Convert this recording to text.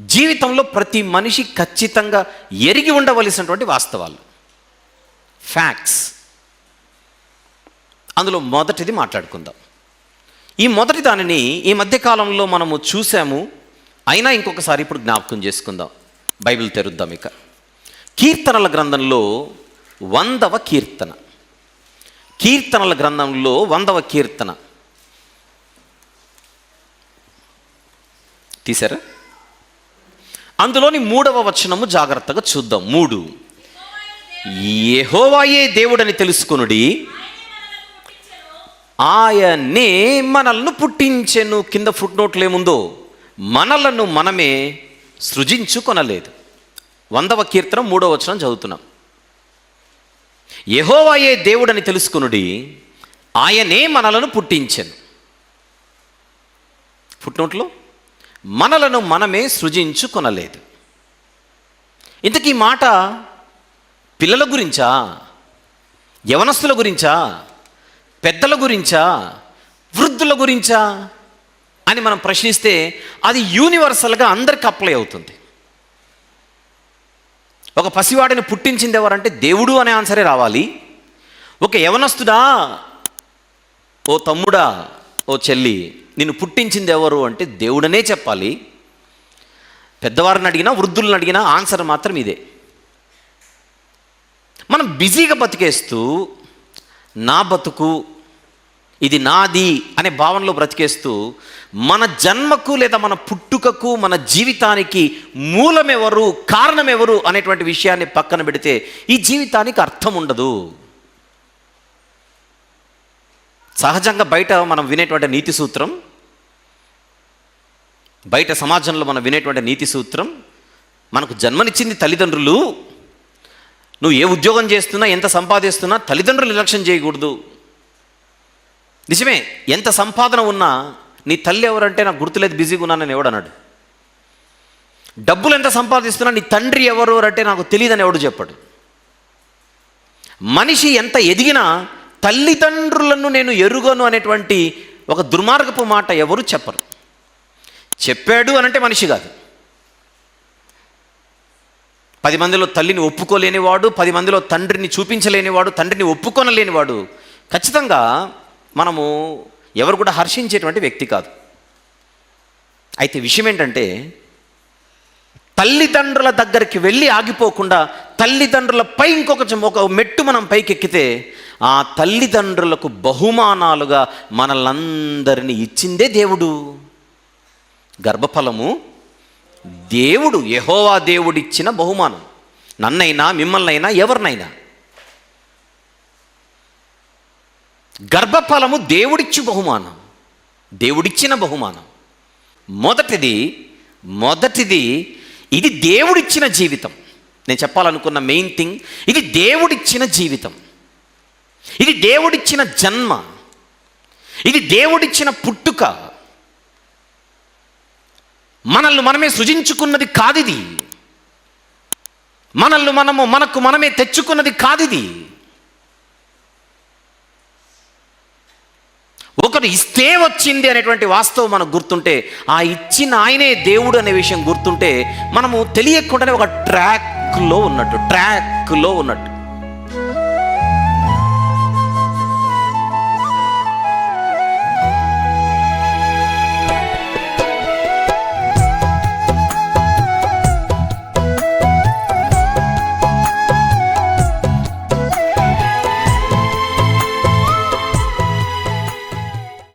జీవితంలో ప్రతి మనిషి ఖచ్చితంగా ఎరిగి ఉండవలసినటువంటి వాస్తవాలు. ఫ్యాక్ట్స్ అందులో మొదటిది మాట్లాడుకుందాం. ఈ మొదటి దానిని ఈ మధ్యకాలంలో మనము చూసాము. అయినా ఇంకొకసారి ఇప్పుడు జ్ఞాపకం చేసుకుందాం. బైబిల్ తెరుద్దాం ఇక. కీర్తనల గ్రంథంలో వందవ కీర్తన. కీర్తనల గ్రంథంలో వందవ కీర్తన. తీసారా? అందులోని మూడవ వచనము జాగ్రత్తగా చూద్దాం. మూడు. యెహోవాయే దేవుడని తెలుసుకునుడి. ఆయనే మనల్ని పుట్టించెను. కింద ఫుట్ నోట్లు ఏముందో మనలను మనమే సృజించుకొనలేదు. వందవ కీర్తనం మూడవ వచనం చదువుతున్నాం. ఎహోవాయే దేవుడని తెలుసుకునుడి. ఆయనే మనలను పుట్టించెను. ఫుట్నోట్లో? మనలను మనమే సృజించుకొనలేదు. ఇంతకీ మాట పిల్లల గురించా? యవనస్తుల గురించా? పెద్దల గురించా? వృద్ధుల గురించా? అని మనం ప్రశ్నిస్తే అది యూనివర్సల్గా అందరికి అప్లై అవుతుంది. ఒక పసివాడిని పుట్టించింది ఎవరంటే దేవుడు అనే ఆన్సరే రావాలి. ఒక యవనస్తుడా? ఓ తమ్ముడా? ఓ చెల్లి నిన్ను పుట్టించింది ఎవరు అంటే దేవుడనే చెప్పాలి. పెద్దవారిని అడిగినా వృద్ధులను అడిగినా ఆన్సర్ మాత్రం ఇదే. మనం బిజీగా బతికేస్తూ నా బతుకు ఇది నాది అనే భావనలో బ్రతికేస్తూ మన జన్మకు లేదా మన పుట్టుకకు మన జీవితానికి మూలమెవరు కారణమెవరు అనేటువంటి విషయాన్ని పక్కన పెడితే ఈ జీవితానికి అర్థం ఉండదు. సహజంగా బయట మనం వినేటువంటి నీతి సూత్రం బయట సమాజంలో మనం వినేటువంటి నీతి సూత్రం మనకు జన్మనిచ్చింది తల్లిదండ్రులు నువ్వు ఏ ఉద్యోగం చేస్తున్నా ఎంత సంపాదిస్తున్నా తల్లిదండ్రులు నిర్లక్ష్యం చేయకూడదు. నిజమే ఎంత సంపాదన ఉన్నా నీ తల్లి ఎవరంటే నాకు గుర్తులేదు బిజీగా ఉన్నానని ఎవడు అన్నాడు డబ్బులు ఎంత సంపాదిస్తున్నా నీ తండ్రి ఎవరు అంటే నాకు తెలియదని ఎవడు చెప్పాడు. మనిషి ఎంత ఎదిగినా తల్లిదండ్రులను నేను ఎరుగను అనేటువంటి ఒక దుర్మార్గపు మాట ఎవరు చెప్పరు. చెప్పాడు అనంటే మనిషి కాదు. పది మందిలో తల్లిని ఒప్పుకోలేనివాడు పది మందిలో తండ్రిని చూపించలేనివాడు తండ్రిని ఒప్పుకొనలేనివాడు ఖచ్చితంగా మనము ఎవరు కూడా హర్షించేటువంటి వ్యక్తి కాదు. అయితే విషయం ఏంటంటే తల్లిదండ్రుల దగ్గరికి వెళ్ళి ఆగిపోకుండా తల్లిదండ్రులపై ఇంకొక ఒక మెట్టు మనం పైకెక్కితే ఆ తల్లిదండ్రులకు బహుమానాలుగా మనలందరినీ ఇచ్చిందే దేవుడు. గర్భఫలము దేవుడు యహోవా దేవుడిచ్చిన బహుమానం. నన్నైనా మిమ్మల్నైనా ఎవరినైనా. గర్భఫలము దేవుడిచ్చు బహుమానం. దేవుడిచ్చిన బహుమానం. మొదటిది మొదటిది ఇది దేవుడిచ్చిన జీవితం. నేను చెప్పాలనుకున్న మెయిన్ థింగ్ ఇది దేవుడిచ్చిన జీవితం. ఇది దేవుడిచ్చిన జన్మ. ఇది దేవుడిచ్చిన పుట్టుక. మనల్ని మనమే సృజించుకున్నది కాదిది. మనల్ని మనము మనకు మనమే తెచ్చుకున్నది కాదిది. ఒకరు ఇస్తే వచ్చింది అనేటువంటి వాస్తవం మనకు గుర్తుంటే ఆ ఇచ్చిన ఆయనే దేవుడు అనే విషయం గుర్తుంటే మనము తెలియకుండానే ఒక ట్రాక్లో ఉన్నట్టు ట్రాక్లో ఉన్నట్టు.